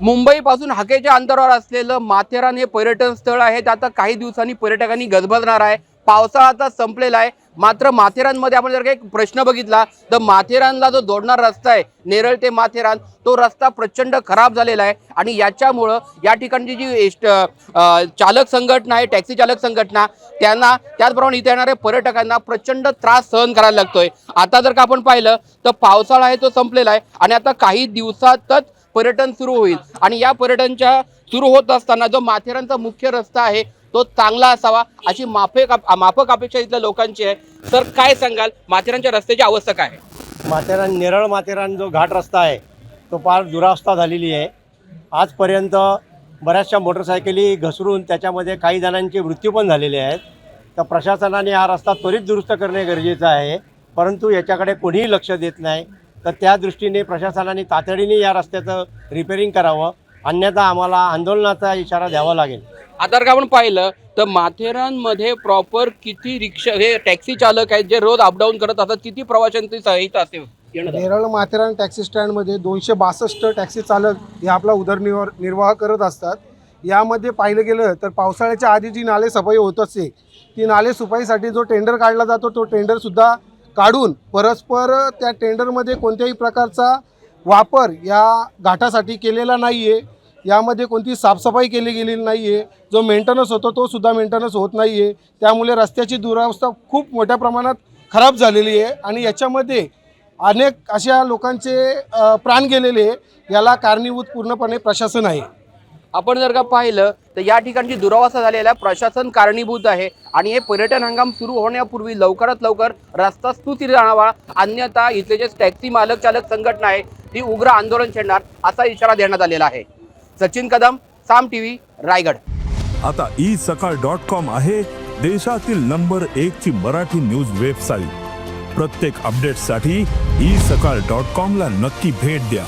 मुंबईपासून हाकेच्या अंतरावर असलेलं माथेरान हे पर्यटन स्थळ आहे. ते आता काही दिवसांनी पर्यटकांनी गजबजणार आहे. पावसाळा आता संपलेला आहे. मात्र माथेरानमध्ये आपण जर का एक प्रश्न बघितला तर माथेरानला जो जोडणारा रस्ता आहे नेरळ ते माथेरान तो रस्ता प्रचंड खराब झालेला आहे. आणि याच्यामुळं या ठिकाणची जी एस्ट चालक संघटना आहे टॅक्सी चालक संघटना त्यांना त्याचप्रमाणे इथे येणाऱ्या पर्यटकांना प्रचंड त्रास सहन करायला लागतोय. आता जर का आपण पाहिलं तर पावसाळा आहे तो संपलेला आहे. आणि आता काही दिवसातच पर्यटन सुरू होईल. आणि या पर्यटनच्या सुरू होत असताना जो माथेरानचा मुख्य रस्ता आहे तो चांगला असावा अशी माफे माफक अपेक्षा इथल्या लोकांची आहे. तर काय सांगाल? माथेरानच्या रस्त्याची अवस्था काय आहे? माथेरान नेरळ माथेरान जो घाट रस्ता आहे तो फार दुरावस्था झालेली आहे. आजपर्यंत बऱ्याचशा मोटरसायकली घसरून त्याच्यामध्ये काही जणांचे मृत्यू पण झालेले आहेत. तर प्रशासनाने हा रस्ता त्वरित दुरुस्त करणे गरजेचं आहे. परंतु याच्याकडे कोणीही लक्ष देत नाही. तर त्या दृष्टीने प्रशासनाने तातडीने या रस्त्याचं रिपेरिंग करावं. अन्यथा आम्हाला आंदोलनाचा इशारा द्यावा लागेल. आता का आपण पाहिलं तर माथेरानमध्ये प्रॉपर किती रिक्षा हे टॅक्सी चालक आहेत जे रोज अपडाऊन करत असतात किती प्रवाशांची सहित असते? नेरळ माथेरान टॅक्सी स्टँडमध्ये दोनशे बासष्ट टॅक्सी चालक हे आपला उदरनिर्वाह निर्वाह करत असतात. यामध्ये पाहिलं गेलं तर पावसाळ्याच्या आधी जी नाले सफाई होत असते ती नाले सफाईसाठी जो टेंडर काढला जातो तो टेंडरसुद्धा काढून परस्पर त्या टेंडरमध्ये कोणत्याही प्रकारचा वापर या घाटासाठी केलेला नाही आहे यामध्ये कोणती साफसफाई केली गेलेली नाही आहे जो मेंटेनन्स होतो तो सुद्धा मेंटेनन्स होत नाही आहे त्यामुळे रस्त्याची दुरावस्था खूप मोठ्या प्रमाणात खराब झालेली आहे आणि याच्यामध्ये अनेक अशा लोकांचे प्राण गेलेले आहे. याला कारणीभूत पूर्णपणे प्रशासन आहे. आपण जर का पाहिलं तर या ठिकाणची दुरावस्था झालेला प्रशासन कारणीभूत आहे. आणि हे पर्यटन हंगाम सुरू होण्यापूर्वी लवकरात लवकर रस्ता स्तुती जाणावा. अन्यथा इथले जे टॅक्सी मालक चालक संघटना आहे ती उग्र आंदोलन छेडणार असा इशारा देण्यात आलेला आहे. सचिन कदम साम टीव्ही रायगड. आता ई सकाळ डॉट कॉम आहे देशातील नंबर एक ची मराठी न्यूज वेबसाईट. प्रत्येक अपडेटसाठी ई सकाळ डॉट कॉम ला नक्की भेट द्या.